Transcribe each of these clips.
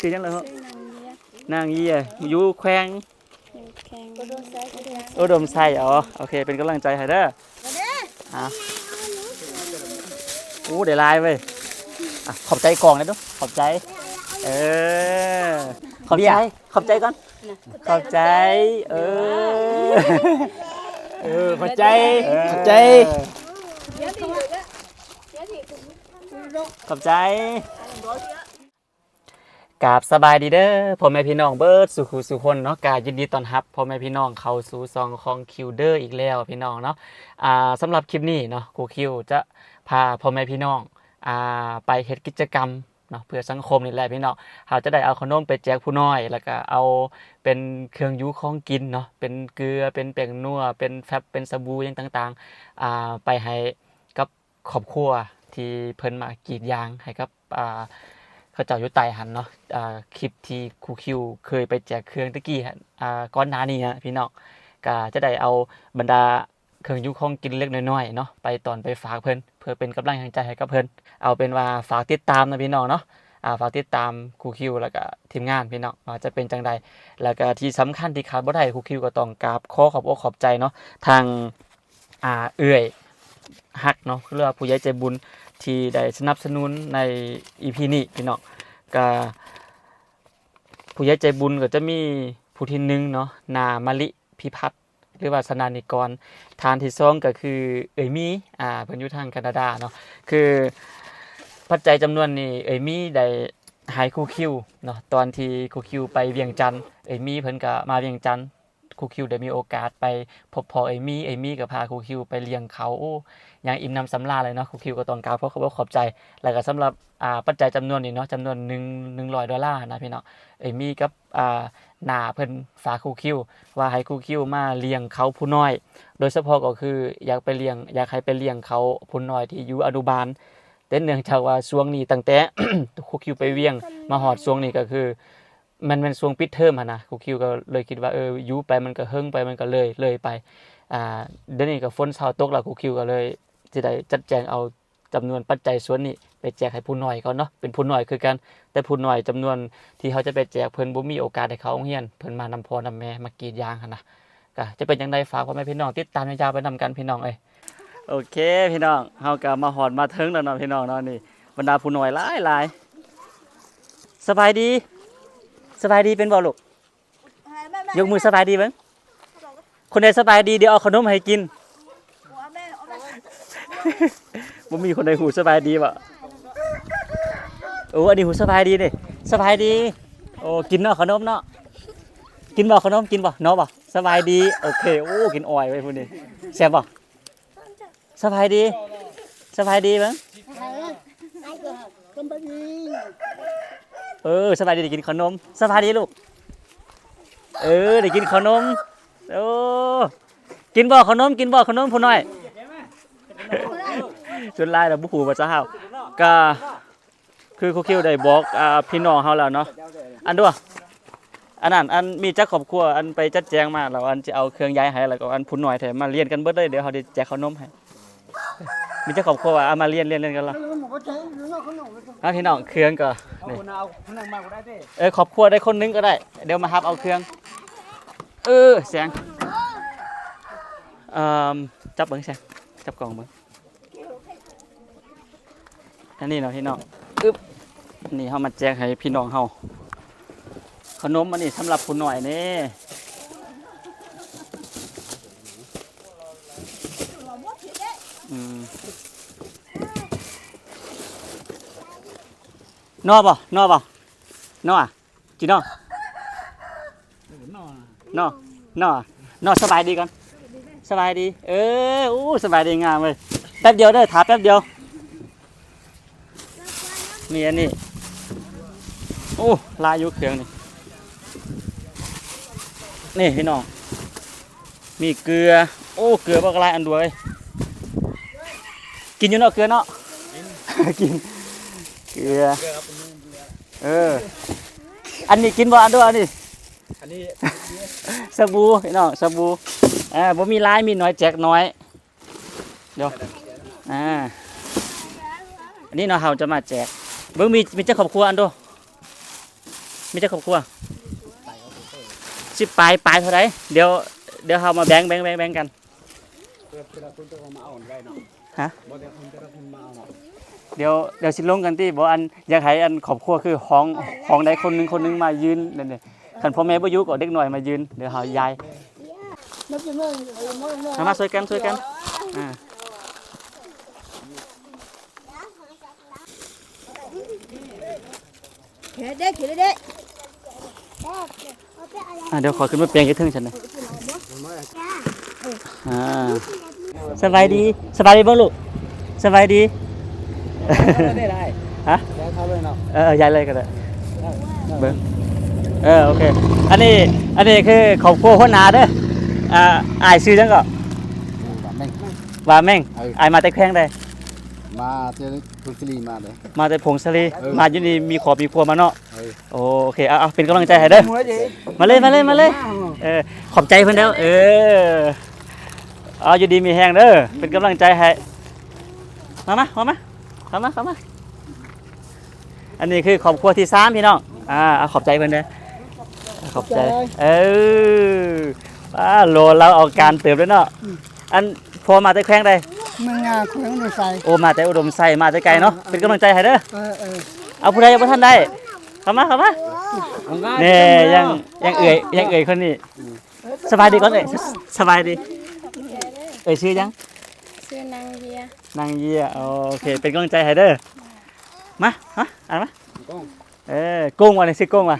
ชื่อยังไงครับชื่อนางเลียนางเยียอยู่แขวงอยู่แข่งก็โดนใส่ก็โดนอุดมไซอ๋อโอเค เป็นกำลังใจให้เด้ออะโอ้เดี๋ยวไลน์เว้ยอะขอบใจกล่องนะดูขอบใจ เออ ขอบใจ ขอบใจก่อน ขอบใจ เออ เออเข้าใจเออเข้าใจเดี๋ยวถีบแล้วเดี๋ยวถีบขอบใจ กาบสบายดีเด้อพ่อแม่พี่น้องเบิร์ดสุขุสุคนเนาะกาบยินดีต้อนรับพ่อแม่พี่น้องเข้าสู่ซองของคิวเดอร์อีกแล้วพี่น้องเนาะอ่าสำหรับคลิปนี้เนาะครูคิวจะพาพ่อแม่พี่น้องอ่าไปเฮ็ดกิจกรรมเนาะเพื่อสังคมนี่แหละพี่น้องเราจะได้เอาขนมไปแจกผู้น้อย แล้วก็เอาเป็นเครื่องยูของกินเนาะเป็นเกลือเป็นแป้งนัวเป็นแฟบเป็นสบู่อหยังต่างๆอ่าไปให้กับครอบครัวที่เพิ่นมากรีดยางให้กับอ่า เขาเจ้าอยู่ไต่หันเนาะอ่าคลิปที่ครูคิวเคยไปแจกเครื่องตะกี้หันอ่าก้อนหน้านี้ฮะพี่น้องก็จะได้เอาบรรดาเครื่องยุของกินเล็กน้อยๆเนาะไปตอนไปฝากเพิ่นเพื่อเป็นกำลังใจให้กับเพิ่นเอาเป็นว่าฝากติดตามนะพี่น้องเนาะอ่าฝากติดตามครูคิวแล้วก็ทีมงานพี่น้องว่าจะเป็นจังใดแล้วก็ที่สำคัญที่ขาดบ่ได้ครูคิวก็ต้องกราบขอขอบอกขอบใจเนาะทางอ่าเอื้อยฮักเนาะเรือว่าผู้ใหญ่ใจบุญ ที่ได้สนับสนุนใน EP นี้พี่น้องก็ผู้ใหญ่ใจบุญก็จะมีผู้ที่หนึ่งเนาะนามะลิพิพัฒน์หรือว่าสนานิกร ทานที่สองก็คือเอยมีอ่าเพิ่นอยู่ทางแคนาดาเนาะคือปัจจัยจำนวนนี้เอยมีได้หายคูคิวเนาะตอนที่คูคิวไปเวียงจันทน์เอยมีเพิ่นก็มาเวียงจันทน์คูคิวได้มีโอกาสไปพบพอเอยมีเอยมีก็พาคูคิวไปเลี้ยงเขาโอ้ อย่างอิ่มนำสำราญเลยเนาะครูคิวก็ต้องกล่าวเพราะเขาบอกขอบใจ แล้วก็สำหรับอ่าปัจจัยจำนวนนี้เนาะจำนวนหนึ่งหนึ่งร้อยดอลลาร์นะพี่เนาะเอมีกับอ่าหนาเพิ่นฝากครูคิว ว่าให้ครูคิวมาเลี้ยงเขาผู้น้อย โดยเฉพาะก็คืออยากไปเลี้ยงอยากให้ไปเลี้ยงเขาผู้น้อยที่อยู่อนุบาลแต่เนื่องจากว่าช่วงนี้ตั้งแต่ครูคิวไปเวียงมาหอดช่วงนี้ก็คือมันเป็นช่วงปิดเทอมอะนะครูคิวก็เลยคิดว่าเออยู่ไปมันก็เฮิ่งไปมันก็เลยเลยไปอ่าเดี๋ยวนี้ก็ฝนเช้าตกแล้วครูคิวก็เลย จะได้จัดแจงเอาจำนวนปัจจัยส่วนนี้ไปแจกให้ผู้น้อยเขาเนาะเป็นผู้น้อยคือกันแต่ผู้น้อยจำนวนที่เขาจะไปแจกเพิ่นบ่มีโอกาสได้เข้าโรงเรียนเพิ่นมานำพ่อนำแม่มากรีดยางหั่นนะก็จะเป็นจังไดฝากพ่อแม่พี่น้องติดตามยาวๆไปนำกันพี่น้องเอ้ยโอเค พี่น้องเฮาก็มาฮอดมาถึงแล้วเนาะพี่น้องเนาะนี่บรรดาผู้น้อยหลายหลายสบายดี สบายดีเป็นบ่ลูกยกมือสบายดีเบิ่งคนใดสบายดีเดี๋ยวเอาขนมให้กิน บ่มีคนใดหูสบายดีบ่โอ้อันนี้หูสบายดีนี่สบายดี โอ้กินเนาะขนมเนาะกินบ่ขนมกินบ่เนาะบ่สบายดีโอเคโอ้กินอ้อยไว้พุ่นนี่แซ่บบ่สบายดีสบายดีเบิ่งเออสบายดีได้กินขนมสบายดีลูกเออได้กินขนมโอ้กินบ่ขนมกินบ่ขนมผู้น้อย จนไล่แล้วบุหูภาษาเฮาก็คือครูคิวได้บอกอ่าพี่น้องเฮาแล้วเนาะอันด้วยอันนั้นอันมีจักครอบครัวอันไปจัดแจงมาแล้วอันจะเอาเครื่องย้ายให้แล้วก็อันพุ่นหน่อยแถมมาเรียนกันเบิดเลยเดี๋ยวเขาจะแจกขนมให้มีจักครอบครัวว่าเอามาเรียนเรียนเรียนกันละอะพี่น้องเครื่องก็เอนเอาคนนั่งได้เด้เออครอบครัวได้คนนึงก็ได้ เดี๋ยวมาฮับเอาเครื่อง เออเสียงเอ่อจับเบิ้งเสียงจับกล่องเบิ้ง อันนี้เนาะพี่น้องอึ๊บนี่เฮามาแจกให้พี่น้องเฮาขนมอันนี้สำหรับผู้หน่อยนี่อืมนอบ่นอบ่นออะจีนอนอนนอนอนอสบายดีก่อนสบายดี เอออู้สบายดีงามเลยแป๊บเดียวเด้อถามแป๊บเดียว มีอันนี้ โอ้ ลายอยุเครื่องนี่ นี่พี่น้อง มีเกลือ โอ้ เกลือบักลายอันด้วยกินอยู่เนาะเกลือเนาะ กินเกลือเกลือครับเป็นมือเกลือ เออ อันนี้กินบ่อันด้วยอันนี้อันนี้สบู่พี่น้องสบู่อ่าบ่มีลายมีน้อยแจกน้อย เดี๋ยว อ่า อันนี้เนาะเฮาจะมาแจก เบิ่งมีมีเจ้าครอบครัวอันโดมีแต่ครอบครัวสิปลายปลายเท่าไหร่เดี๋ยวเดี๋ยวเรามาแบ่งแบ่งแบ่งแบ่งกันเพื่อแต่ละคนจะเอามาเอาได้เนาะฮะบ่แต่คนแต่ละคนมาเอาเนาะเดี๋ยวเดี๋ยวสิลงกันที่บอกอันอยากให้อันครอบครัวคือห้องห้องใดคนหนึงคนหนึงมายืนนั่นนี่คันพ่อแม่บ่อยู่ก็เด็กหน่อยมายืนเดี๋ยวเฮายาย nó phải mơ mơ mơ mơ มามาช่วยกันช่วยกันอ่า kìa đấy kìa đấy อ่าเดี๋ยวขอขึ้นมาเปลี่ยนกี่ทึ่งฉันหนะอ่าสบายดีสบายดีบ่ลูกสบายดีได้ได้ฮะได้เข้าเลยเนาะเออยายเลยก็ได้เบิ้งเออโอเค อันนี้อันนี้คือครอบครัวหัวหน้าเด้ออ่าอายซื้อจังก็แบบแม่งว่าแม่งเอออายมาแต่แข้งได้ มาเจอคุณสิริมาเลย มาแต่ผงสลีเออ มาอยู่นี่มีขอบมีครัวมาเนาะเออโอเคเอาเอาเป็นกำลังใจให้เด้อหัวจีมาเลยมาเลยมาเลยเออขอบใจเพิ่นแล้วเออเอาอยู่ดีมีแฮงเด้อเป็นกำลังใจให้มามามามาเข้ามาเข้ามาอันนี้คือครอบครัวที่สามพี่น้องอ่าเอาขอบใจเพิ่นเด้อขอบใจเออป้าโลเราเอาการเติบแล้วเนาะอันพอมาแต่แข้งได้ มึงอะคุยไม่ใส่โอ้มาแต่อุดมใส่มาแต่ไกลเนาะเป็นกำลังใจให้เด้อเออเออเอาผู้ใดยังบ่ทันได้เข้ามาเข้ามานี่ยังยังเอ่ยยังเอ่ยคนนี้สบายดีก่อนเอ่ยสสบายดี เอ่ยชื่อยัง xưa năng kia นางเยียโอเคเป็นกำลังใจให้เด้อมาฮะอ่านมาเออกุ้งว่ะนี่ชื่อกุ้งว่ะ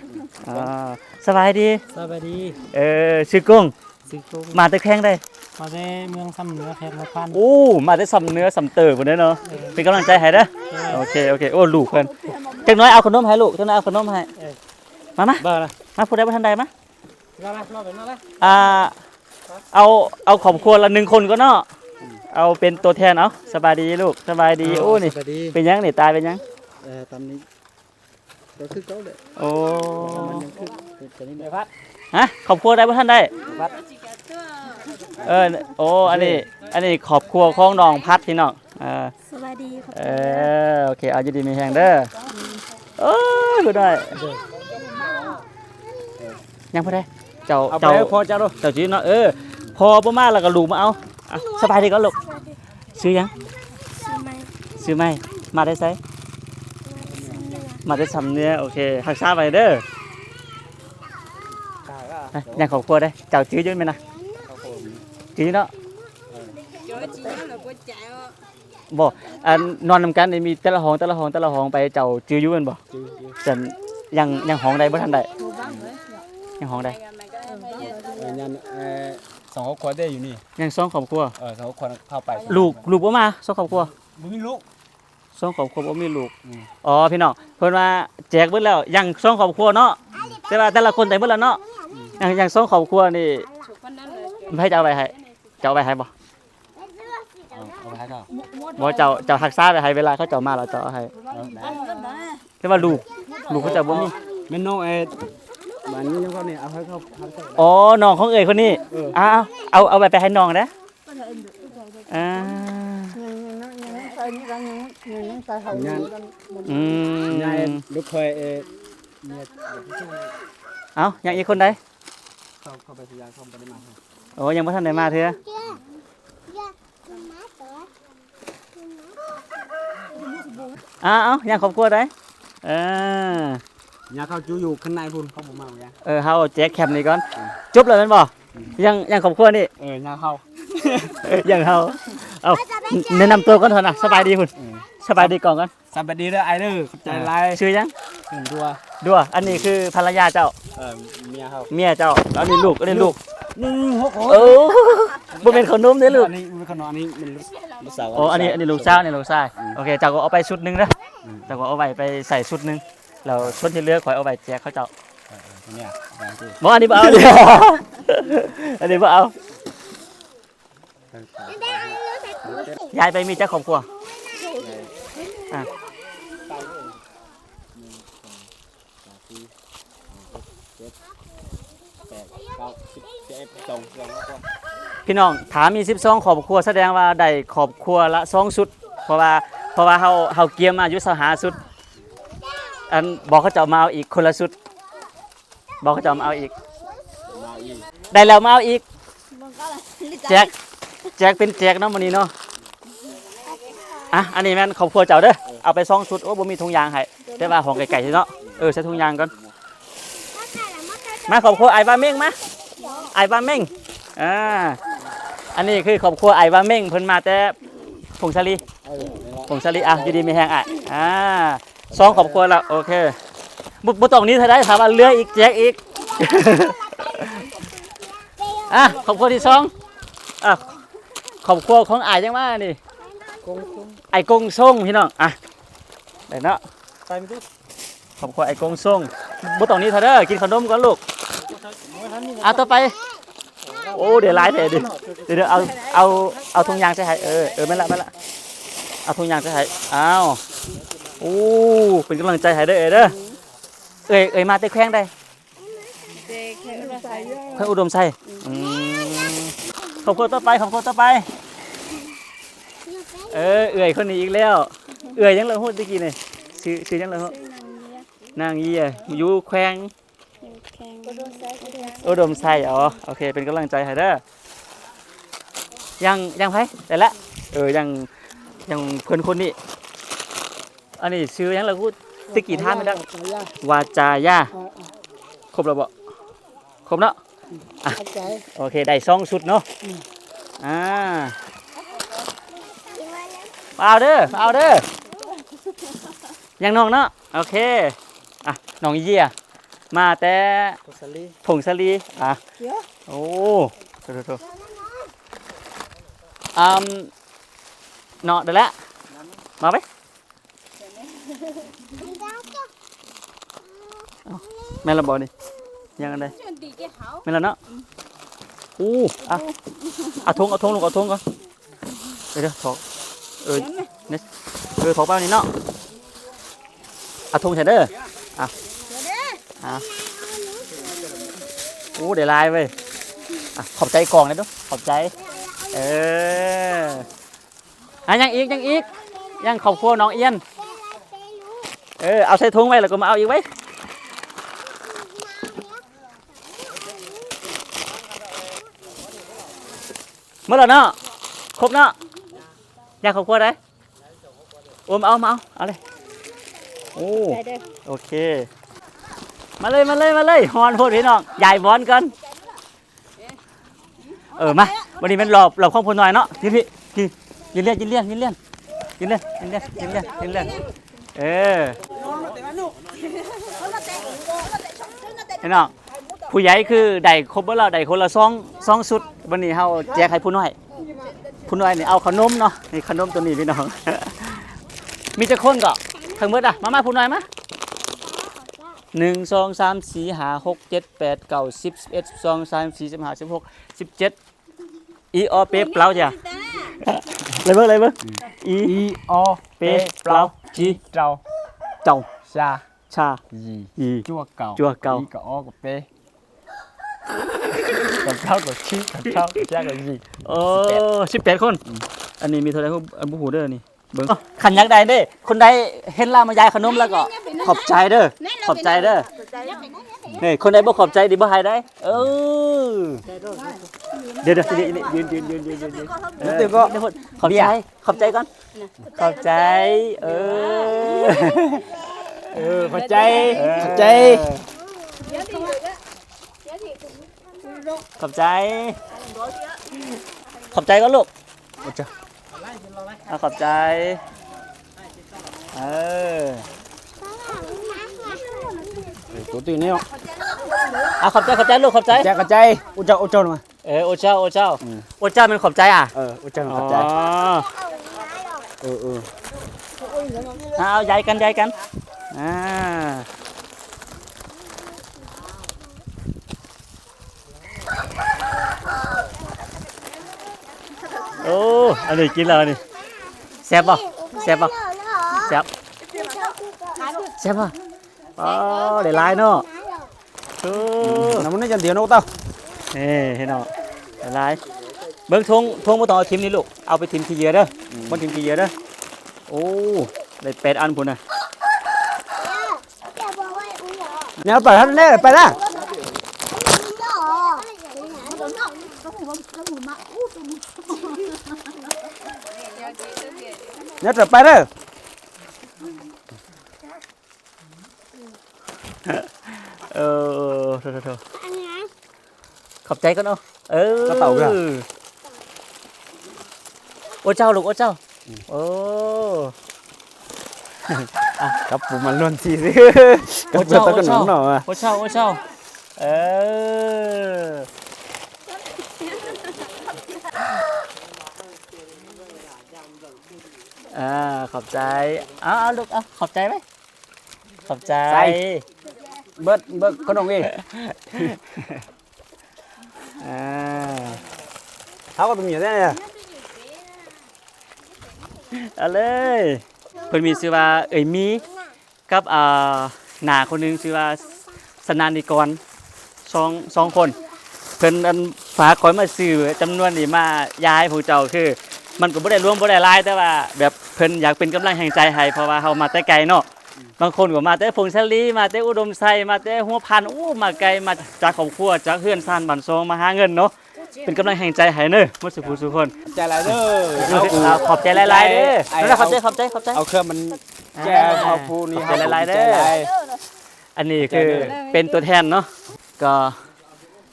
อ่าสบายดีสวัสดีเออชื่อกุ้ง สิโก้มาแต่แข้งได้ มาได้เมืองซ้ำเหนือแขกมาพัน โอ้มาได้สำเนื้อสำเติบบ่เด้อเนาะเป็นกำลังใจให้เด้อโอเคโอเคโอ้ลูกเพิ่นจักหน้อยเอาขนมให้ลูกจักหน้อยเอาขนมให้มามาเบอร์ละมาผู้ใดบ่ทันได้มามาละมาเป็นมาละอ่าเอาเอาครอบครัวละหนึ่งคนก็เนาะเอาเป็นตัวแทนเอาสบายดีลูกสบายดีโอ้นี่สวัสดีเป็นยังนี่ตายเป็นยังเออตามนี้ก็คือเขาเลยโอ้มันยังคือตัวนี้เดี๋ยวพัดฮะครอบครัวได้บ่ท่านได้ เออโอ้อันนี้อันนี้ครอบครัวของน้องพัดพี่น้องเออสวัสดีครับเออโอเคเอาอยู่ดีมีแฮงเด้อโอ้ยผู้ได้ยังผู้ได้เจ้าเอาไปเจ้าให้พอเจ้าดูเจ้าจีเนาะเออพอประมาณแล้วก็ลูกมาเอาอะสบายดีก็ลูกซื้อยังชื่อไม่ซื้อไหมมาได้ไซมาได้สำเนียโอเคหักษาไปเด้ออะยังครอบครัวได้เจ้าจื้ออยืนไหมนะ จื้อเนาะบอกอันนอนนำกันนี่มีแต่ละห้องแต่ละห้องแต่ละห้องไปเจ้าจื้ออยืนบ่จันยังยังห้องใดบ่ทันได้ยังห้องใดเออยันเออสองครอบครัวได้อยู่นี่ยังสองครอบครัวเออสองครอบครัวเข้าไปลูกลูกบ่มาสองครอบครัวมึงมีลูกสองครอบครัวบ่มีลูกอืมอ๋อพี่น้องเพิ่นว่าแจกเบิดแล้วยังสองครอบครัวเนาะแต่ว่าแต่ละคนแต่เบิดแล้วเนาะยังยังสองครอบครัวนี่มันให้จะเอาไปให้จะ เอาไปให้บ่เอาเอาไปให้เขาบ่เจ้าเจ้ารักษาไปให้เวลาเขาเจ้ามาแล้วเจ้าเอาให้เอาได้แต่ว่าลูก ลูกเขาเจ้าบ่มีแม่น้องเออมันนี่ยังเขาเนี่ยเอาให้เขาเอาให้เขาอ๋อน้องของเอ๋ยคนนี้เอออ้าวเอาเอาไปไปให้น้องนะอ่ายังยังใส่นี่กันยังยังใส่หอยกันอืยายมลูกเคยเออเนี่ยเอายังอีกคนใดเข้าเข้าไปสิยายเข้าไปได้มา โอ้ยังบ่ทันได้มาเถอะอ้าวยังครอบครัวได้เออยาเขาจูอยู่ข้างในพุ่นเขาบอกมาอย่างเออเฮาแจ็คแคมนี่ก่อนจบแล้วแม่นบ่ยังยังครอบครัวนี่เออยาเขาเอ้ยยังเฮาเอาแนะนำตัวก่อนเถอะนะสบายดีคุณสบายดีก่อนก่อนสวัสดีเด้อไอเด้อขอบใจหลายชื่อยังถึงตัวดัวอันนี้คือภรรยาเจ้าเออเมียเขาเมียเจ้าแล้วนี่ลูกอันนี้ลูก นี่หกคนเออบ่เป็นขนมเด้อลูกอันนี้มันขนมอันนี้มันลูกลูกสาวโอ้อันนี้อันนี้ลูกสาวอันนี้ลูกชายโอเคเจ้าก็เอาไปชุดหนึงนะเจ้าก็เอาไว้ไปใส่ชุดหนึงแล้วชุดที่เหลือขอยเอาไว้แจกเขาเจ้าเนี่ยบางทีบ่อันนี้บ่เอาเดี๋ยวอันนี้บ่เอายายไปมีเจ้าครอบครัว แปดเก้าสิบเจ็ดสองสองแล้วก็พี่น้องถามมี12ครอบครัวแสดงว่าได้ครอบครัวละ2ชุด เพราะว่าเพราะว่าเฮาเฮาเกียมมาอยู่สหาชุด อันบอกเขาจะเอามาเอาอีกคนละชุด บอกเขาจะเอามาเอาอีกได้แล้วมาเอาอีกแจกแจกเป็นแจกเนาะวันนี้เนาะอะอันนี้แม่นขอบครัวเจ้าเด้อเอาไปซองชุดโอ้บ่มีถุงยางให้แต่ว่าของไก่ๆเนาะเออใส่ถุงยางก่อน มาขอบครัวไอ้บ้าเม้งมาไอ้บ้าเม้งอ่าอันนี้คือครอบครัวไอ้บ้าเม้งเพิ่นมาแต่ผงชาลีผงชาลีอะอยู่ดีมีแหงอะอ่าซองครอบครัวละโอเคบุบุตรงนี้เธอได้ถามว่าเรืออีกแจกอีกอะครอบครัวที่สองอะครอบครัวของอายยังว่านี่กงซุ้มไอ้กงส่งพี่น้องอะได้เนาะไปไม่ถูกครอบครัวไอ้กงส่งบุตรงนี้เธอเด้อกินขนมก่อนลูก อะต่อไป โอ้เดี๋ยวไลฟ์เถอะดิเดี๋ยวเดี๋ยวเอาเอาเอาถุงยางใส่ให้เออเออไม่ละไม่ละเอาถุงยางใส่ให้อ้าวโอ้เป็นกำลังใจให้เด้อเอเด้อเอ้ยเอ้ยมาเตะแข้งได้เจ๊แค่เราใส่เพื่ออุดมใส่ขอบคุณต่อไปขอบคุณต่อไป เออเอ้ยคนนี้อีกแล้ว เอ้ยยังเลยพูดตะกี้นี่ชื่อชื่อยังเลยพูดนางเยี่ยอยู่แขวง แข็งก็โดนใส่ก็ได้อุดมใส่อ๋อโอเค เป็นกำลังใจให้เด้อยังยังไผแต่ละเออยังยังเพื่อนคนนี้อันนี้ชื่อยังเลยพูดตะกี้ท่านไม่ได้วาจายาครบแล้วบ่ครบเนาะเข้าใจโอเคได้สองชุดเนาะอ่าเอาเด้อเอาเด้อยังน้องเนาะโอเคอะน้องเยี่ย มาแต่กุศลีผงสลีอะโอ้โถโถโถอืมเนาะเดี๋ยวละมาไปเอาแม่นระบอกนี่ยังไงได้ชวนดีแกเขาไม่แล้วเนาะอู้อะเอาทงเอาทงลงเอาทงก่อนเดี๋ยวเดี๋ยวถอกเออเนี่ยเออถอกเป้านี่เนาะเอาทงใส่เด้อ อะอะอู้เดี๋ยวลายเว้ยอะขอบใจกล่องเลยดูขอบใจ เอออะยังอีกยังอีก ยังขอบครัวน้องเอียน เออ เอาใส่ถุงไว้แล้วก็มาเอาอีกไว้เมื่อไหร่เนาะครบเนาะอยากครอบครัวได้โอ้มาเอามาเอา เอาเลย โอ้ใส่เด้อโอเค มาเลยมาเลยมาเลยฮอนพูดพี่น้องใหญ่บอลกันเออมาวันนี้เป็นรอบรอบข้องพลหน่อยเนาะยืนพี่ยืนยืนเลี้ยนยืนเลี้ยนยืนเลี้ยนยืนเลี้ยนยืนเลี้ยนยืนเลี้ยนยืนเลี้ยนเออพี่น้องผู้ใหญ่คือได้ครบเมื่อเราได้คนละซองซองสุดวันนี้เฮาแจกให้ผู้น้อยผู้น้อยนี่เอาขนมเนาะนี่ขนมตัวนี้พี่น้องมีจะคนก็ทั้งหมดอะมามาผู้น้อยมา หนึ่งสองสามสี่ห้าหกเจ็ดแปดเก้าสิบสิบเอ็ดสิบสองสามสี่สิบห้าสิบหกสิบเจ็ดอีออเป๊ะเปล่าจ้ะเลยเบิ่งเลยเบิ่งอีอีออเป๊ะเปล่าจีเจ้าเจ้าชาชายีอีจั่วเก่าจั่วเก่าอีกับออกับเป้กับเจ้ากับชีกับเจ้ากับแจ้กับยีโอ้สิบแปดคน อันนี้มีเท่าไหร่ผู้อันผู้หูเด้อนี่ เบิ่งขันยักษ์ใดเด้ คนใดเห็นลามายายขนมแล้วก็ขอบใจเด้อขอบใจเด้อนี่คนใดบ่ขอบใจดีบ่ให้ได้ เออเดี๋ยวเดี๋ยวนี่นี่ยืนยืนยืนยืนยืนยืนเออเดี๋ยวพูดขอบใจขอบใจก่อนขอบใจ เออเออเข้าใจเข้าใจเดี๋ยวดีแล้วเดี๋ยวดีขอบใจ ขอบใจก่อนลูกโอ้จ้ะ เอาขอบใจ เออตัวตีนี่เอาขอบใจขอบใจลูกขอบใจแจกกระใจอุจจาอุจจามาเออโอเจ้าโอเจ้าอืมโอเจ้าเป็นขอบใจอะเอออุจจาอ๋กอระใจเออเออเอาย้ายกันย้ายกันอ่า อ้อันนี้กินแล้วนี่แซ่บป่ะแซ่บป่ะแซ่บแซ่บป่ะอ๋อเดี๋ยวลายเนาะโอ้น้ำมันนี่จันเดียวนะเต้านี่เห็นเนาะเดี๋ยวลายเบิ้งทงทงมาต่องเอาทิมนี่ลูกเอาไปทิมทีเยอะเด้อมันทิมทีเยอะเด้อโอ้ได้เป็ดอันพุ่นน่ะเนี่ยไปท่านแน่ไปละ เว่าแล้วหมูมาอู้ตัวมึง เนี่ยจะไปเด้อเออโถโถโถขอบใจก่อนเนาะเออกระเป๋าเพื่อโอ้เจ้าลูกโอ้เจ้าโอ้ครับผมมันล้วนทีสิโอ้กับเจ้าเจ้าตะกนหนหน่อยโอ้เจ้าโอ้เจ้าเออ อ่าขอบใจเอาเอาลูกเอาขอบใจไหมขอบใจเบิดเบิดขนมเองอ่าเขาก็เป็นอย่างนี้เนี่ยเอาเลยเพิ่นมีชื่อว่าเอ่ยมีกับอ่าหนาคนหนึงชื่อว่าสนานนิกรสองสองคน เพิ่นอันฝากคอยมาซื้อจำนวนนี้มาย้ายผู้เจ้าคือ มันก็บ่ได้รวมบ่ได้หลายแต่ว่าแบบเพิ่นอยากเป็นกำลังแห่งใจให้เพราะว่าเฮามาแต่ไกลเนาะบางคนก็มาแต่พงชลีมาแต่อุดมไซมาแต่หัวพันอู้มาไกลมาจากครอบครัวจากเฮือนซ่านบ้านซองมาหาเงินเนาะเป็นกำลังแห่งใจให้เด้อหมดสุขผู้สุขคนใจไรเด้อเอาขอบใจหลายๆเด้อไอ้นั่นแหละขอบใจขอบใจขอบใจ เอาเครื่องมันแจ้พอพูนี่ขอบใจหลายๆเด้ออันนี้คือเป็นตัวแทนเนาะก็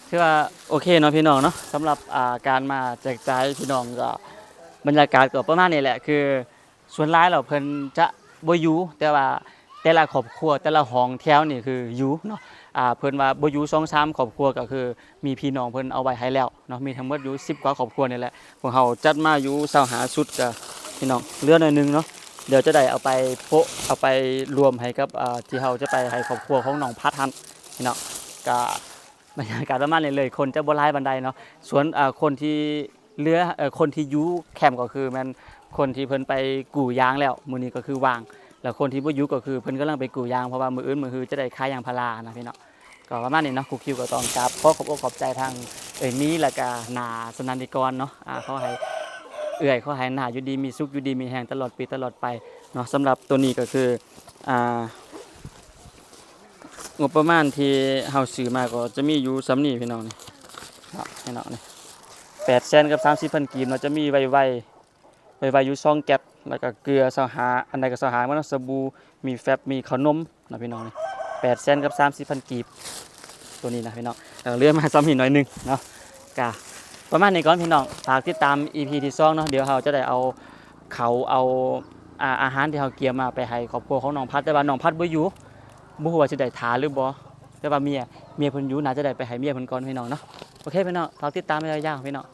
คือว่าโอเคเนาะพี่น้องเนาะสำหรับอ่าการมาแจกจ่ายพี่น้องก็ บรรยากาศก็ประมาณนี้แหละ คือส่วนร้ายเราเพิ่นจะบ่อยู่แต่ว่าแต่ละครอบครัวแต่ละห้องแถวนี่คืออยู่เนาะอ่าเพิ่นว่าบ่อยู่สองสามครอบครัวก็คือ มีพี่น้องเพิ่นเอาไว้ให้แล้วเนาะมีทั้งหมดอยู่10กว่าครอบครัวนี่แหละพวกเฮาจัดมาอยู่20หาชุดก็พี่น้องเหลือหน่อยหนึงเนาะเดี๋ยวจะได้เอาไปโปะเอาไปรวมให้กับอ่าที่เราจะไปให้ครอบครัวของน้องพัดทันพี่น้องก็บรรยากาศประมาณนี้เลย คนจะบ่หลายบันไดเนาะส่วนอ่าคนที่ เหลือคนที่อยู่แคมป์ก็คือมันคนที่เพิ่นไปกู่ยางแล้วมื้อนี้ก็คือวาง แล้วคนที่บ่อยู่ก็คือเพิ่นกำลังไปกู่ยางเพราะว่ามื้ออื่นมื้อฮือจะได้ขายยางพารานะพี่น้องก็ประมาณนี้เนาะครูคิวก็ต้องกราบขอขอบอกขอบใจทางเอ้ยนี้แล้วก็นาสนันติกรเนาะอ่าเขาให้เอื้อยเขาให้นาอยู่ดีมีสุขอยู่ดีมีแฮงตลอดปีตลอดไปเนาะสำหรับตัวนี้ก็คืออ่างบประมาณที่เฮาซื้อมาก็จะมีอยู่สำนี้พี่น้องนี่เนาะพี่น้องนี่ แปดแสนกับสามสิบพันกีบเนาจะมีไวไวไวไวอยู่ซองแก๊ปแล้วก็เกลือสหาอันใดก็สหามันสบู่มีแฟบมีขนมนะพี่น้องนี่แปดแสนกับสามสิบพันกีบตัวนี้นะพี่น้องแล้วก็เลื่อนมาซ้ำอีกหน่อยหนึงเนาะกะประมาณนี้ก่อนพี่น้องฝากติดตาม EP ที่สองเนาะเดี๋ยวเราจะได้เอาเขาเอาอาอาหารที่เขาเกียมาไปให้ครอบครัวของน้องพัดแต่ว่าน้องพัดบ่อยู่บ่ฮู้ว่าสิได้ทาหรือบ่แต่ว่าเมียเมียเพิ่นอยู่น่าจะได้ไปให้เมียเพิ่นก่อนพี่น้องเนาะโอเคพี่น้องฝากติดตามไปยาวๆพี่น้อง